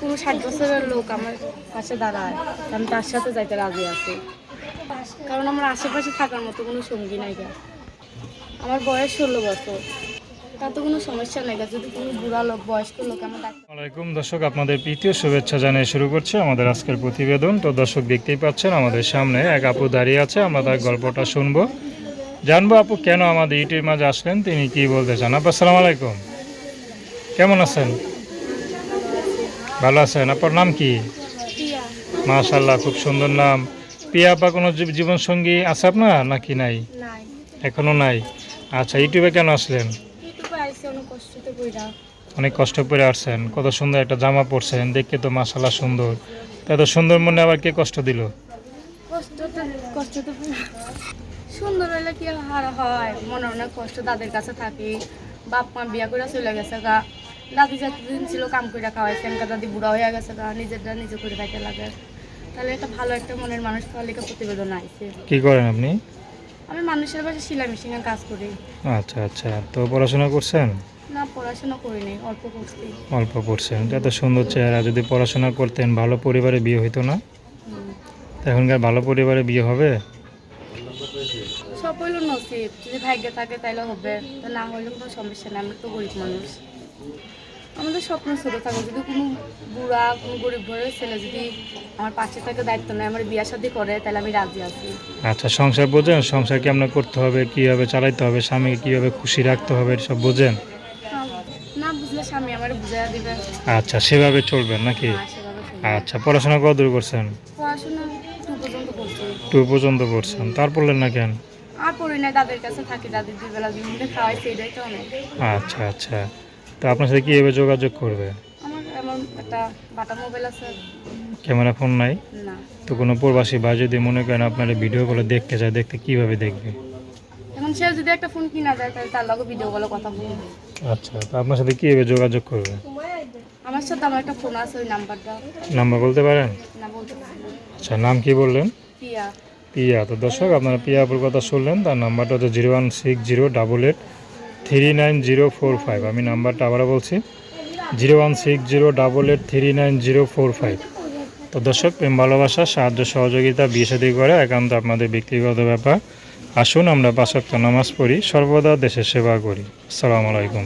কোনো ষাট বছরের লোক আমার পাশে দাঁড়ায়। আমি তার সাথে যাইতে রাজি আছি। কারণ আমার আশেপাশে থাকার মতো কোনো সঙ্গী নাই গা। আমার বয়স ষোলো বছর। তাতে কোনো সমস্যা নেই যদি লোক, বয়স্ক লোক আমার ডাক্তার দর্শক, আপনাদের প্রীতীয় শুভেচ্ছা জানিয়ে শুরু করছি আমাদের আজকের প্রতিবেদন। তো দর্শক দেখতেই পাচ্ছেন, আমাদের সামনে এক আপু দাঁড়িয়ে আছে। আমরা তার গল্পটা শুনব। জানব আপু, কেন আমাদের ইউটিউবের মাঝে আসলেন? তিনি কি বলতে চান? আপু, আসসালামু আলাইকুম। কেমন আছেন? ভালো আছেন? আপনার নাম কি? মাশাল্লাহ খুব সুন্দর নাম। পিয়া আপা কোনো জীব- জীবনসঙ্গী আছে আপনার নাকি নাই? নাই। এখনও নাই? আচ্ছা ইউটিউবে কেন আসলেন? অনেক কষ্ট করে আসছেন। কত সুন্দর একটা জামা পরছেন দেখতে তো মাসাল্লাহ সুন্দর। তা এত সুন্দর মনে আবার কে কষ্ট দিল? সুন্দর হইলে কি হয়? মনে অনেক কষ্ট তাদের কাছে থাকি। বাপ মা বিয়া করে চলে গেছে গা। দাদি যতদিন ছিল কাম করে খাওয়াইছেন গা দাদি বুড়া হয়ে গেছে গা নিজেরটা নিজে করে খাইতে লাগে। তাহলে একটা ভালো একটা মনের মানুষ পাওয়ার প্রতিবেদন আইছে। কি করেন আপনি? আমি মানুষের বাসে সেলাই মেশিনের কাজ করি। আচ্ছা আচ্ছা। তো পড়াশোনা করছেন? না পড়াশোনা করিনি অল্প করছি। অল্প পড়ছেন এত সুন্দর চেহারা যদি পড়াশোনা করতেন ভালো পরিবারে বিয়ে হইতো না? তো এখনকার ভালো পরিবারে বিয়ে হবে? সব হইল নসিব। যদি ভাগ্যে থাকে তাইলে হবে। তা না হইলে কোনো সমস্যা নেই আমরা তো গরিব মানুষ। আমাদের স্বপ্ন ছোটো থাকে যদি কোনো বুড়া কোনো গরিব ঘরের ছেলে যদি আমার পাশে থাকে দায়িত্ব নেয় আমার বিয়া শাদি করে তাহলে আমি রাজি আছি। আচ্ছা সংসার বোঝেন? সংসার কেমন করতে হবে কীভাবে চালাইতে হবে স্বামীকে কীভাবে খুশি রাখতে হবে সব বোঝেন? না- না বুঝলে স্বামী আমার বুঝাইয়া দিবে। আচ্ছা সেভাবে চলবেন নাকি? হ্যাঁ। আচ্ছা পড়াশোনা কত দূর করছেন? পড়াশোনা টু পর্যন্ত করছি। টু পর্যন্ত পড়ছেন তার পড়লেন না কেন? আর পড়ি নাই দাদের কাছে থাকি দাদির দুই বেলা দুই মিনিটে খাওয়াই সেইটাই তো অনেক। আচ্ছা আচ্ছা। তো আপনার সাথে কীভাবে যোগাযোগ করবে? আমার এমন একটা বাটা মোবাইল আছে। ক্যামেরা ফোন নাই? না। তো কোনো প্রবাসী ভাই যদি মনে করেন আপনার ভিডিও কলে দেখতে চায় দেখতে কীভাবে দেখবে? এখন সে যদি একটা ফোন কিনা যায় তাহলে তার লগে ভিডিও কলে কথা বলব। আচ্ছা তো আপনার সাথে কীভাবে যোগাযোগ করবে? আমার সাথে আমার একটা ফোন আছে ওই নাম্বারটা। নাম্বার বলতে পারেন? না বলতে পারি না। আচ্ছা নাম কি বললেন? পিয়া। পিয়া। তো দর্শক আপনারা পিয়াপুর কথা শুনলেন তার নাম্বারটা হচ্ছে zero one six zero double eight three nine zero four five. আমি নাম্বারটা আবারও বলছি। Zero one six zero double eight three nine zero four five. তো দর্শক, প্রেম, ভালোবাসা, সাহায্য, সহযোগিতা, বিয়ে সাদী করে একান্ত আপনাদের ব্যক্তিগত ব্যাপার। আসুন, আমরা পাঁচক্ত নামাজ পড়ি, সর্বদা দেশের সেবা করি। আসসালামু আলাইকুম।